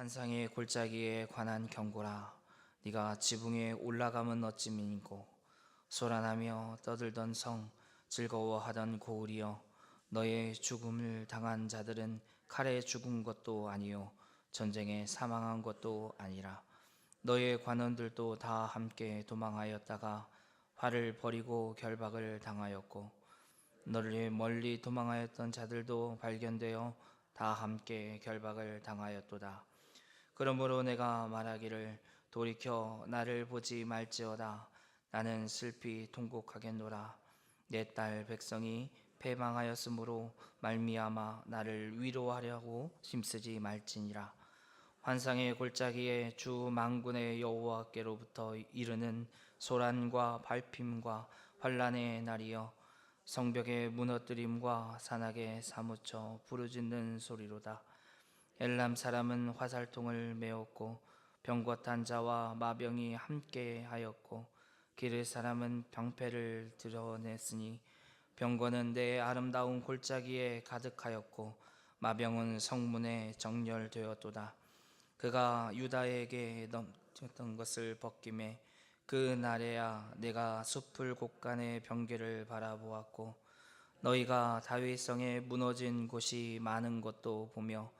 환상의 골짜기에 관한 경고라. 네가 지붕에 올라가면 어찌민고? 소란하며 떠들던 성 즐거워하던 고울이여 너의 죽음을 당한 자들은 칼에 죽은 것도 아니요 전쟁에 사망한 것도 아니라. 너의 관원들도 다 함께 도망하였다가 화를 버리고 결박을 당하였고 너를 멀리 도망하였던 자들도 발견되어 다 함께 결박을 당하였도다. 그러므로 내가 말하기를 돌이켜 나를 보지 말지어다. 나는 슬피 통곡하겠노라. 내 딸 백성이 패망하였으므로 말미암아 나를 위로하려고 힘쓰지 말지니라. 환상의 골짜기에 주 만군의 여호와께로부터 이르는 소란과 발핌과 환란의 날이여 성벽의 무너뜨림과 산악에 사무쳐 부르짖는 소리로다. 엘람 사람은 화살통을 메었고 병고탄 자와 마병이 함께 하였고 기르 사람은 병패를 드러냈으니 병거는 내 아름다운 골짜기에 가득하였고 마병은 성문에 정렬되었도다. 그가 유다에게 넘쳤던 것을 벗김에 그 날에야 내가 숲을 곳간의 병기를 바라보았고 너희가 다윗성에 무너진 곳이 많은 것도 보며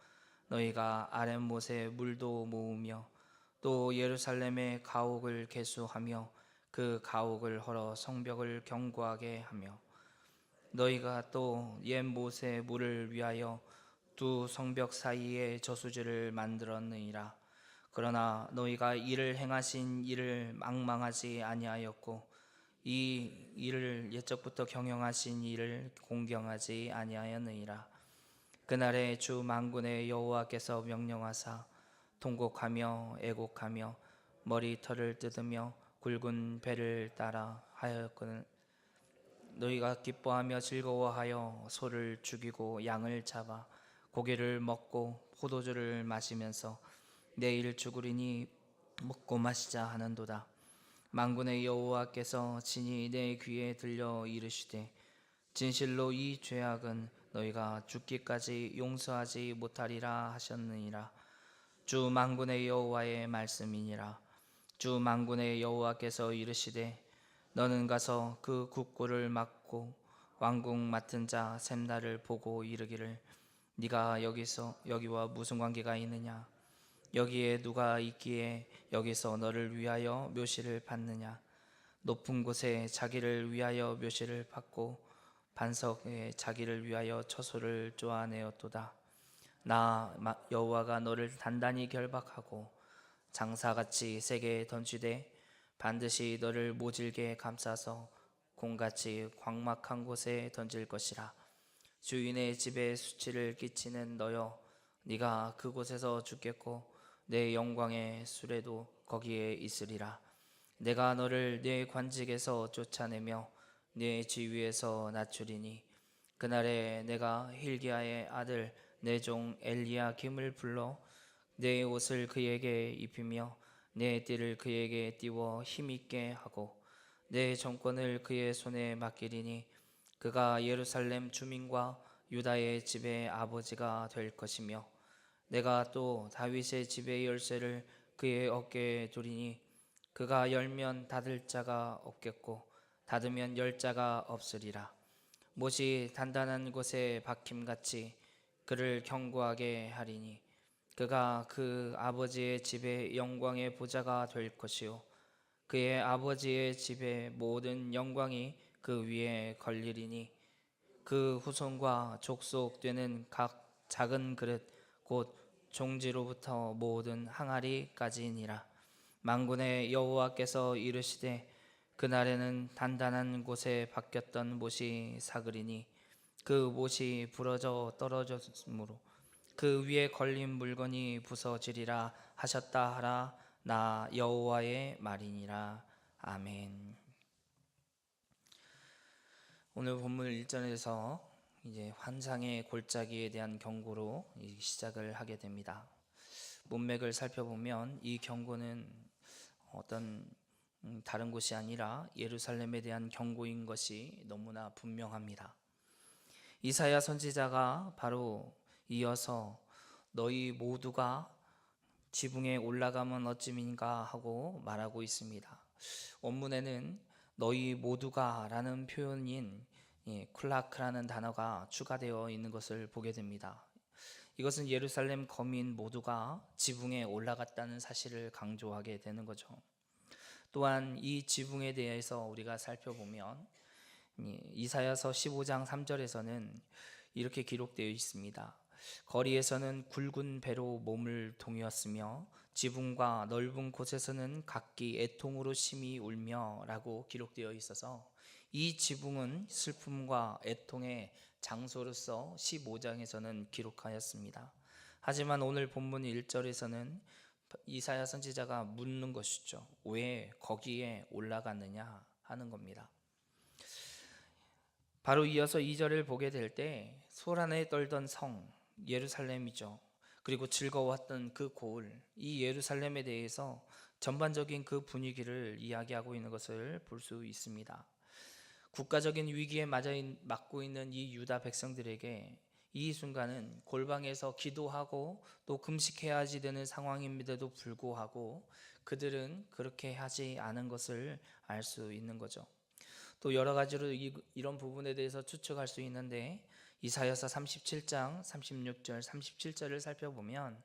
너희가 아랫못에 물도 모으며 또 예루살렘의 가옥을 개수하며 그 가옥을 헐어 성벽을 견고하게 하며 너희가 또 옛 못의 물을 위하여 두 성벽 사이에 저수지를 만들었느니라. 그러나 너희가 이를 행하신 이를 망망하지 아니하였고 이 일을 옛적부터 경영하신 이를 공경하지 아니하였느니라 그날에 주 만군의 여호와께서 명령하사 통곡하며 애곡하며 머리털을 뜯으며 굵은 배를 따라 하였거늘 너희가 기뻐하며 즐거워하여 소를 죽이고 양을 잡아 고기를 먹고 포도주를 마시면서 내일 죽으리니 먹고 마시자 하는도다. 만군의 여호와께서 친히 내 귀에 들려 이르시되 진실로 이 죄악은 너희가 죽기까지 용서하지 못하리라 하셨느니라. 주 만군의 여호와의 말씀이니라. 주 만군의 여호와께서 이르시되 너는 가서 그 국고를 막고 왕궁 맡은 자 샘나를 보고 이르기를 네가 여기서 여기와 무슨 관계가 있느냐? 여기에 누가 있기에 여기서 너를 위하여 묘시를 받느냐? 높은 곳에 자기를 위하여 묘시를 받고 반석에 자기를 위하여 처소를 쪼아내었도다. 나 마- 여호와가 너를 단단히 결박하고 장사같이 세게 던지되 반드시 너를 모질게 감싸서 공같이 광막한 곳에 던질 것이라. 주인의 집에 수치를 끼치는 너여 네가 그곳에서 죽겠고 내 영광의 수레도 거기에 있으리라. 내가 너를 내 관직에서 쫓아내며 내 지위에서 낮추리니 그날에 내가 힐기야의 아들 내 종 엘리야김을 불러 내 옷을 그에게 입히며 내 띠를 그에게 띄워 힘있게 하고 내 정권을 그의 손에 맡기리니 그가 예루살렘 주민과 유다의 집의 아버지가 될 것이며 내가 또 다윗의 집의 열쇠를 그의 어깨에 두리니 그가 열면 닫을 자가 없겠고 닫으면 열 자가 없으리라. 못이 단단한 곳에 박힘같이 그를 견고하게 하리니 그가 그 아버지의 집의 영광의 보좌가 될 것이요. 그의 아버지의 집의 모든 영광이 그 위에 걸리리니 그 후손과 족속되는 각 작은 그릇 곧 종지로부터 모든 항아리까지니라. 만군의 여호와께서 이르시되 그날에는 단단한 곳에 박혔던 못이 사그리니 그 못이 부러져 떨어졌으므로 그 위에 걸린 물건이 부서지리라 하셨다 하라 나 여호와의 말이니라 아멘. 오늘 본문 1절에서 이제 환상의 골짜기에 대한 경고로 이 시작을 하게 됩니다. 문맥을 살펴보면 이 경고는 어떤 음, 다른 곳이 아니라 예루살렘에 대한 경고인 것이 너무나 분명합니다. 이사야 선지자가 바로 이어서 너희 모두가 지붕에 올라가면 어찌민가 하고 말하고 있습니다. 원문에는 너희 모두가라는 표현인 예, 쿨라크라는 단어가 추가되어 있는 것을 보게 됩니다. 이것은 예루살렘 거민 모두가 지붕에 올라갔다는 사실을 강조하게 되는 거죠. 또한 이 지붕에 대해서 우리가 살펴보면 예, 이사야서 15장 3절에서는 이렇게 기록되어 있습니다. 거리에서는 굵은 배로 몸을 동이었으며 지붕과 넓은 곳에서는 각기 애통으로 심히 울며라고 기록되어 있어서 이 지붕은 슬픔과 애통의 장소로서 15장에서는 기록하였습니다. 하지만 오늘 본문 1절에서는 이사야 선지자가 묻는 것이죠. 왜 거기에 올라갔느냐 하는 겁니다. 바로 이어서 2절을 보게 될 때 소란에 떨던 성 예루살렘이죠. 그리고 즐거웠던 그 고을 이 예루살렘에 대해서 전반적인 그 분위기를 이야기하고 있는 것을 볼 수 있습니다. 국가적인 위기에 맞아 맞고 있는 이 유다 백성들에게 이 순간은 골방에서 기도하고 또 금식해야지 되는 상황임에도 불구하고 그들은 그렇게 하지 않은 것을 알 수 있는 거죠. 또 여러 가지로 이, 이런 부분에 대해서 추측할 수 있는데 이사야서 37장 36절 37절을 살펴보면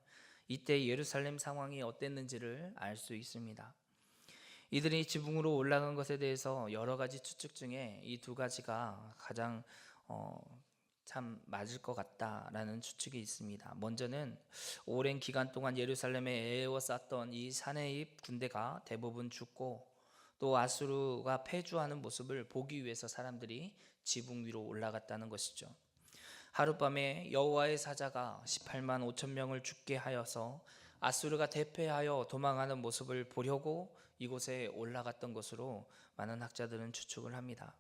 이때 예루살렘 상황이 어땠는지를 알 수 있습니다. 이들이 지붕으로 올라간 것에 대해서 여러 가지 추측 중에 이 두 가지가 가장 어, 참 맞을 것 같다라는 추측이 있습니다. 먼저는 오랜 기간 동안 예루살렘에 에워쌌던 이 사내입 군대가 대부분 죽고 또 아수르가 패주하는 모습을 보기 위해서 사람들이 지붕 위로 올라갔다는 것이죠. 하룻밤에 여호와의 사자가 18만 5천 명을 죽게 하여서 아수르가 대패하여 도망하는 모습을 보려고 이곳에 올라갔던 것으로 많은 학자들은 추측을 합니다.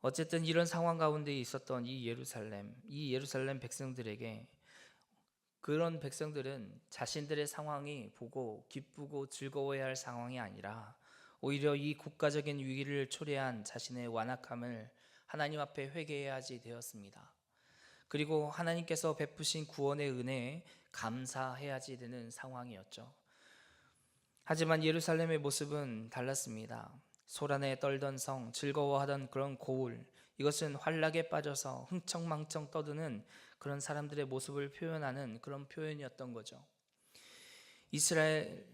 어쨌든 이런 상황 가운데 있었던 이 예루살렘, 이 예루살렘 백성들에게 그런 백성들은 자신들의 상황이 보고 기쁘고 즐거워야 할 상황이 아니라 오히려 이 국가적인 위기를 초래한 자신의 완악함을 하나님 앞에 회개해야지 되었습니다. 그리고 하나님께서 베푸신 구원의 은혜에 감사해야지 되는 상황이었죠. 하지만 예루살렘의 모습은 달랐습니다. 소란에 떨던 성, 즐거워하던 그런 고울, 이것은 환락에 빠져서 흥청망청 떠드는 그런 사람들의 모습을 표현하는 그런 표현이었던 거죠. 이스라엘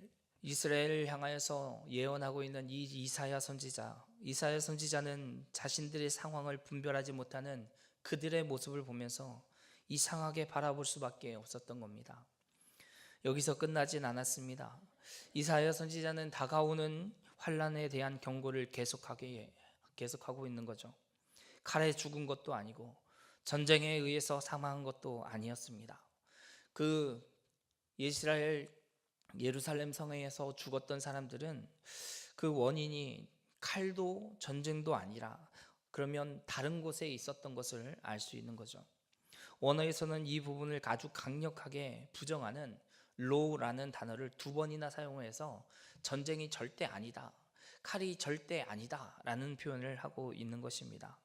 이스라엘을 향하여서 예언하고 있는 이 이사야 선지자, 이사야 선지자는 자신들의 상황을 분별하지 못하는 그들의 모습을 보면서 이상하게 바라볼 수밖에 없었던 겁니다. 여기서 끝나진 않았습니다. 이사야 선지자는 다가오는 환란에 대한 경고를 계속하게 계속하고 있는 거죠. 칼에 죽은 것도 아니고 전쟁에 의해서 사망한 것도 아니었습니다. 그 이스라엘 예루살렘 성에서 죽었던 사람들은 그 원인이 칼도 전쟁도 아니라 그러면 다른 곳에 있었던 것을 알 수 있는 거죠. 원어에서는 이 부분을 아주 강력하게 부정하는 로우라는 단어를 두 번이나 사용해서 전쟁이 절대 아니다. 칼이 절대 아니다 라는 표현을 하고 있는 것입니다.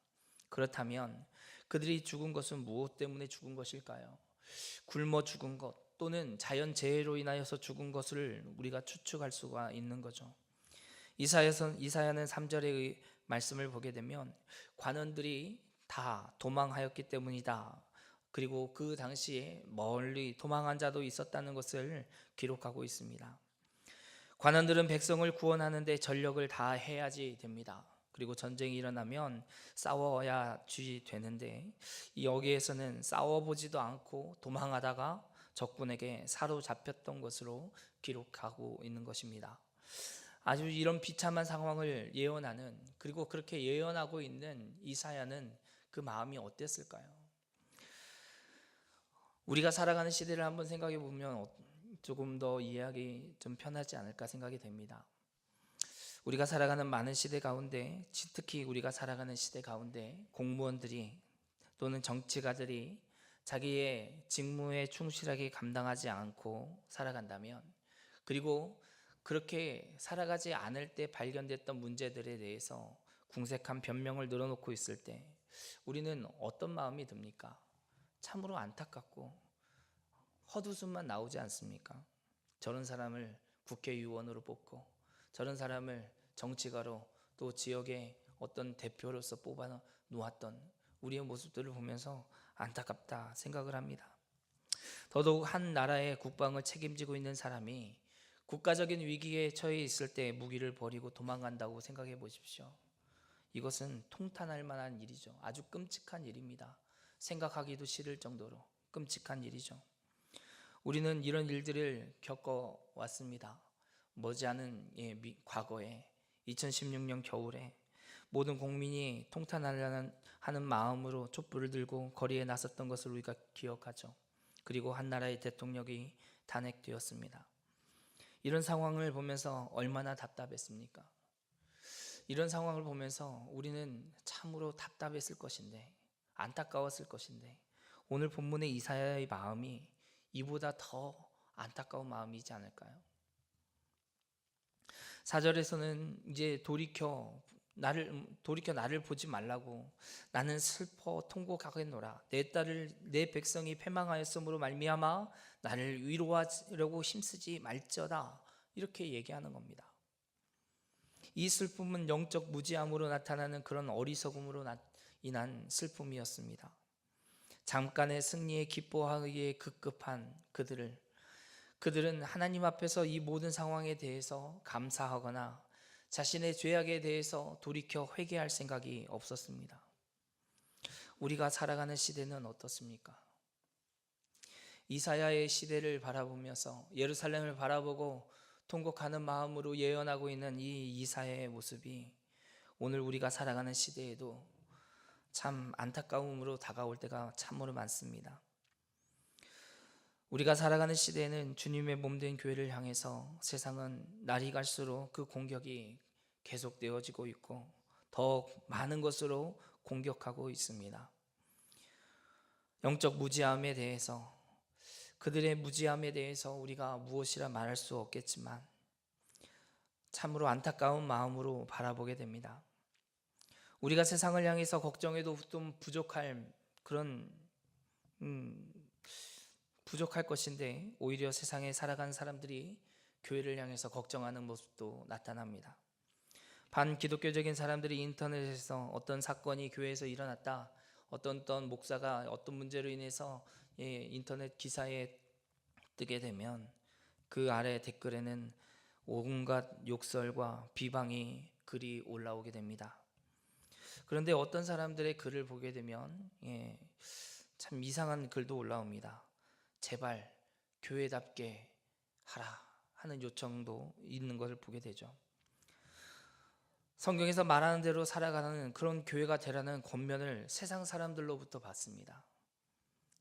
그렇다면 그들이 죽은 것은 무엇 때문에 죽은 것일까요? 굶어 죽은 것 또는 자연 재해로 인하여서 죽은 것을 우리가 추측할 수가 있는 거죠. 이사야서 이사야는 3절의 말씀을 보게 되면 관원들이 다 도망하였기 때문이다. 그리고 그 당시에 멀리 도망한 자도 있었다는 것을 기록하고 있습니다. 관원들은 백성을 구원하는데 전력을 다 해야지 됩니다. 그리고 전쟁이 일어나면 싸워야 쥐 되는데 여기에서는 싸워보지도 않고 도망하다가 적군에게 사로잡혔던 것으로 기록하고 있는 것입니다. 아주 이런 비참한 상황을 예언하는 그리고 그렇게 예언하고 있는 이사야는 그 마음이 어땠을까요? 우리가 살아가는 시대를 한번 생각해 보면 어, 조금 더 이해하기 좀 편하지 않을까 생각이 됩니다. 우리가 살아가는 많은 시대 가운데 특히 우리가 살아가는 시대 가운데 공무원들이 또는 정치가들이 자기의 직무에 충실하게 감당하지 않고 살아간다면 그리고 그렇게 살아가지 않을 때 발견됐던 문제들에 대해서 궁색한 변명을 늘어놓고 있을 때 우리는 어떤 마음이 듭니까? 참으로 안타깝고 헛웃음만 나오지 않습니까? 저런 사람을 국회의원으로 뽑고 저런 사람을 정치가로 또 지역의 어떤 대표로서 뽑아 놓았던 우리의 모습들을 보면서 안타깝다 생각을 합니다. 더더욱 한 나라의 국방을 책임지고 있는 사람이 국가적인 위기에 처해 있을 때 무기를 버리고 도망간다고 생각해 보십시오. 이것은 통탄할 만한 일이죠. 아주 끔찍한 일입니다. 생각하기도 싫을 정도로 끔찍한 일이죠. 우리는 이런 일들을 겪어 왔습니다. 머지않은 예, 미- 과거에 2016년 겨울에 모든 국민이 통탄하려는 하는 마음으로 촛불을 들고 거리에 나섰던 것을 우리가 기억하죠. 그리고 한 나라의 대통령이 탄핵되었습니다. 이런 상황을 보면서 얼마나 답답했습니까? 이런 상황을 보면서 우리는 참으로 답답했을 것인데 안타까웠을 것인데 오늘 본문의 이사야의 마음이 이보다 더 안타까운 마음이지 않을까요? 사절에서는 이제 돌이켜 나를 음, 돌이켜 나를 보지 말라고 나는 슬퍼 통곡하겠노라 내 딸을 내 백성이 패망하였으므로 말미암아 나를 위로하려고 힘쓰지 말지어다 이렇게 얘기하는 겁니다. 이 슬픔은 영적 무지함으로 나타나는 그런 어리석음으로 나- 인한 슬픔이었습니다. 잠깐의 승리에 기뻐하기에 급급한 그들을 그들은 하나님 앞에서 이 모든 상황에 대해서 감사하거나 자신의 죄악에 대해서 돌이켜 회개할 생각이 없었습니다. 우리가 살아가는 시대는 어떻습니까? 이사야의 시대를 바라보면서 예루살렘을 바라보고 통곡하는 마음으로 예언하고 있는 이 이사야의 모습이 오늘 우리가 살아가는 시대에도 참 안타까움으로 다가올 때가 참으로 많습니다. 우리가 살아가는 시대에는 주님의 몸된 교회를 향해서 세상은 날이 갈수록 그 공격이 계속되어지고 있고 더 많은 것으로 공격하고 있습니다. 영적 무지함에 대해서 그들의 무지함에 대해서 우리가 무엇이라 말할 수 없겠지만 참으로 안타까운 마음으로 바라보게 됩니다. 우리가 세상을 향해서 걱정해도 좀 부족할 그런 음, 부족할 것인데 오히려 세상에 살아간 사람들이 교회를 향해서 걱정하는 모습도 나타납니다. 반기독교적인 사람들이 인터넷에서 어떤 사건이 교회에서 일어났다, 어떤 어떤 목사가 어떤 문제로 인해서 예, 인터넷 기사에 뜨게 되면 그 아래 댓글에는 온갖 욕설과 비방이 글이 올라오게 됩니다. 그런데 어떤 사람들의 글을 보게 되면 예, 참 이상한 글도 올라옵니다. 제발 교회답게 하라 하는 요청도 있는 것을 보게 되죠. 성경에서 말하는 대로 살아가는 그런 교회가 되라는 권면을 세상 사람들로부터 받습니다.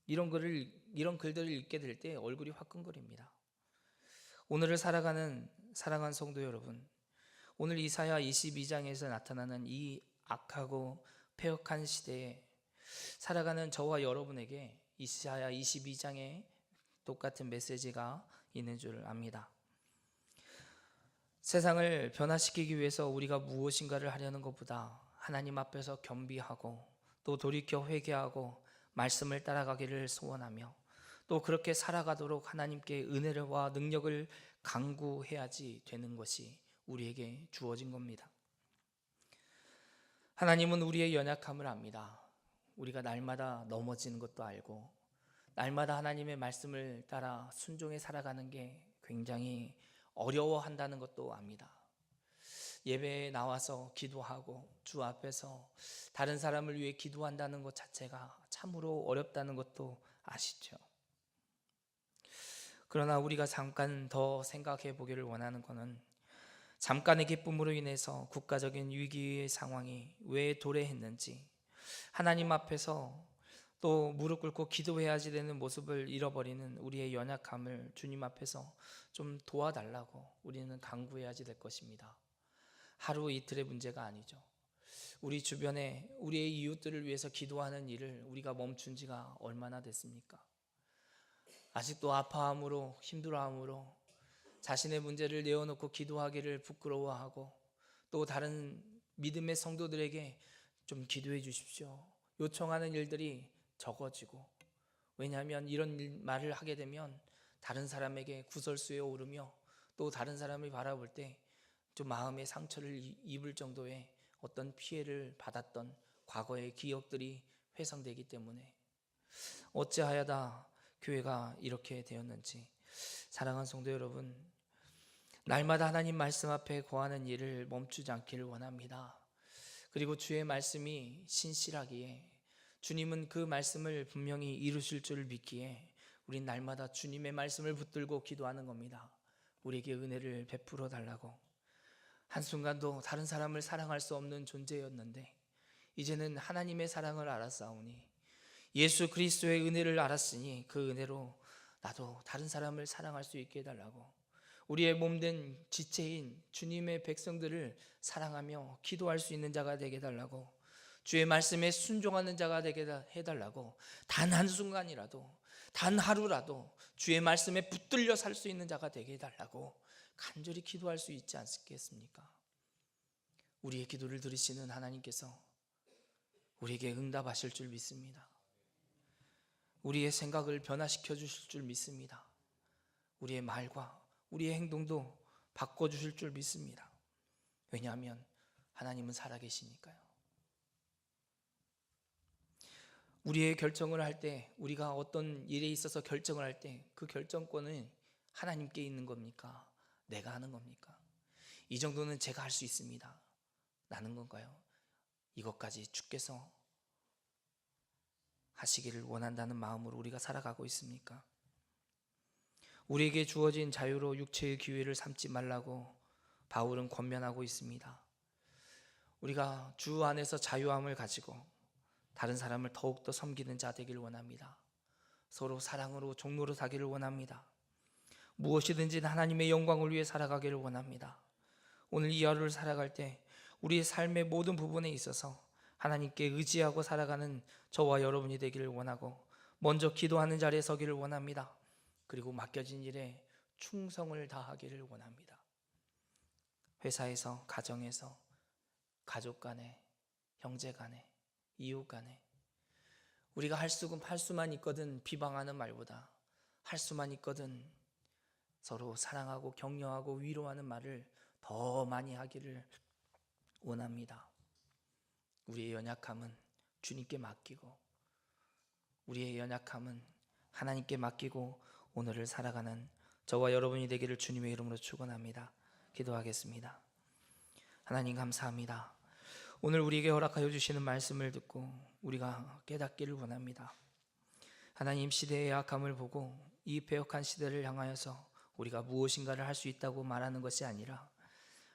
이런 글을 이런 글들을 읽게 될 때 얼굴이 화끈거립니다. 오늘을 살아가는 사랑하는 성도 여러분, 오늘 이사야 22장에서 나타나는 이 악하고 폐역한 시대에 살아가는 저와 여러분에게 이사야 22장에 똑같은 메시지가 있는 줄 압니다. 세상을 변화시키기 위해서 우리가 무엇인가를 하려는 것보다 하나님 앞에서 겸비하고 또 돌이켜 회개하고 말씀을 따라가기를 소원하며 또 그렇게 살아가도록 하나님께 은혜와 능력을 강구해야지 되는 것이 우리에게 주어진 겁니다. 하나님은 우리의 연약함을 압니다. 우리가 날마다 넘어지는 것도 알고 날마다 하나님의 말씀을 따라 순종해 살아가는 게 굉장히 어려워한다는 것도 압니다. 예배에 나와서 기도하고 주 앞에서 다른 사람을 위해 기도한다는 것 자체가 참으로 어렵다는 것도 아시죠? 그러나 우리가 잠깐 더 생각해 보기를 원하는 것은 잠깐의 기쁨으로 인해서 국가적인 위기의 상황이 왜 도래했는지 하나님 앞에서 또 무릎 꿇고 기도해야지 되는 모습을 잃어버리는 우리의 연약함을 주님 앞에서 좀 도와달라고 우리는 강구해야지 될 것입니다. 하루 이틀의 문제가 아니죠. 우리 주변에 우리의 이웃들을 위해서 기도하는 일을 우리가 멈춘 지가 얼마나 됐습니까? 아직도 아파함으로 힘들어함으로 자신의 문제를 내어놓고 기도하기를 부끄러워하고 또 다른 믿음의 성도들에게 좀 기도해 주십시오. 요청하는 일들이 적어지고 왜냐하면 이런 일- 말을 하게 되면 다른 사람에게 구설수에 오르며 또 다른 사람을 바라볼 때 좀 마음의 상처를 이- 입을 정도의 어떤 피해를 받았던 과거의 기억들이 회상되기 때문에 어찌하여다 교회가 이렇게 되었는지 사랑하는 성도 여러분 날마다 하나님 말씀 앞에 거하는 일을 멈추지 않기를 원합니다. 그리고 주의 말씀이 신실하기에 주님은 그 말씀을 분명히 이루실 줄 믿기에 우린 날마다 주님의 말씀을 붙들고 기도하는 겁니다. 우리에게 은혜를 베풀어 달라고 한순간도 다른 사람을 사랑할 수 없는 존재였는데 이제는 하나님의 사랑을 알았사오니 예수 그리스도의 은혜를 알았으니 그 은혜로 나도 다른 사람을 사랑할 수 있게 해달라고 우리의 몸된 지체인 주님의 백성들을 사랑하며 기도할 수 있는 자가 되게 해달라고 주의 말씀에 순종하는 자가 되게 해달라고 단 한순간이라도 단 하루라도 주의 말씀에 붙들려 살 수 있는 자가 되게 해달라고 간절히 기도할 수 있지 않겠습니까? 우리의 기도를 들으시는 하나님께서 우리에게 응답하실 줄 믿습니다. 우리의 생각을 변화시켜 주실 줄 믿습니다. 우리의 말과 우리의 행동도 바꿔 주실 줄 믿습니다. 왜냐하면 하나님은 살아계시니까요. 우리의 결정을 할 때 우리가 어떤 일에 있어서 결정을 할 때 그 결정권은 하나님께 있는 겁니까? 내가 하는 겁니까? 이 정도는 제가 할 수 있습니다. 나는 건가요? 이것까지 주께서 하시기를 원한다는 마음으로 우리가 살아가고 있습니까? 우리에게 주어진 자유로 육체의 기회를 삼지 말라고 바울은 권면하고 있습니다. 우리가 주 안에서 자유함을 가지고 다른 사람을 더욱더 섬기는 자 되기를 원합니다. 서로 사랑으로 종로로 사기를 원합니다. 무엇이든지 하나님의 영광을 위해 살아가기를 원합니다. 오늘 이 하루를 살아갈 때 우리의 삶의 모든 부분에 있어서 하나님께 의지하고 살아가는 저와 여러분이 되기를 원하고 먼저 기도하는 자리에 서기를 원합니다. 그리고 맡겨진 일에 충성을 다하기를 원합니다. 회사에서, 가정에서, 가족 간에, 형제 간에, 이웃 간에 우리가 할 수, 할 수만 있거든 비방하는 말보다 할 수만 있거든 서로 사랑하고 격려하고 위로하는 말을 더 많이 하기를 원합니다. 우리의 연약함은 주님께 맡기고 우리의 연약함은 하나님께 맡기고 오늘을 살아가는 저와 여러분이 되기를 주님의 이름으로 축원합니다. 기도하겠습니다. 하나님 감사합니다. 오늘 우리에게 허락하여 주시는 말씀을 듣고 우리가 깨닫기를 원합니다. 하나님 시대의 약함을 보고 이 배역한 시대를 향하여서 우리가 무엇인가를 할 수 있다고 말하는 것이 아니라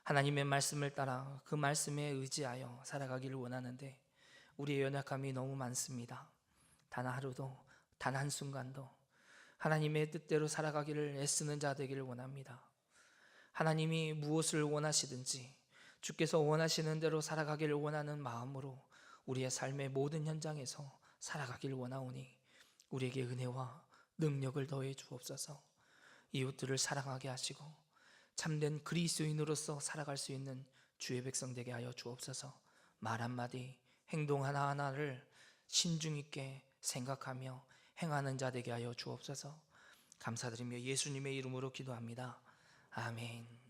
하나님의 말씀을 따라 그 말씀에 의지하여 살아가기를 원하는데 우리의 연약함이 너무 많습니다. 단 하루도 단 한 순간도 하나님의 뜻대로 살아가기를 애쓰는 자 되기를 원합니다. 하나님이 무엇을 원하시든지 주께서 원하시는 대로 살아가기를 원하는 마음으로 우리의 삶의 모든 현장에서 살아가기를 원하오니 우리에게 은혜와 능력을 더해 주옵소서. 이웃들을 사랑하게 하시고 참된 그리스도인으로서 살아갈 수 있는 주의 백성 되게 하여 주옵소서. 말 한마디, 행동 하나하나를 신중 있게 생각하며 행하는 자 되게 하여 주옵소서. 감사드리며 예수님의 이름으로 기도합니다. 아멘.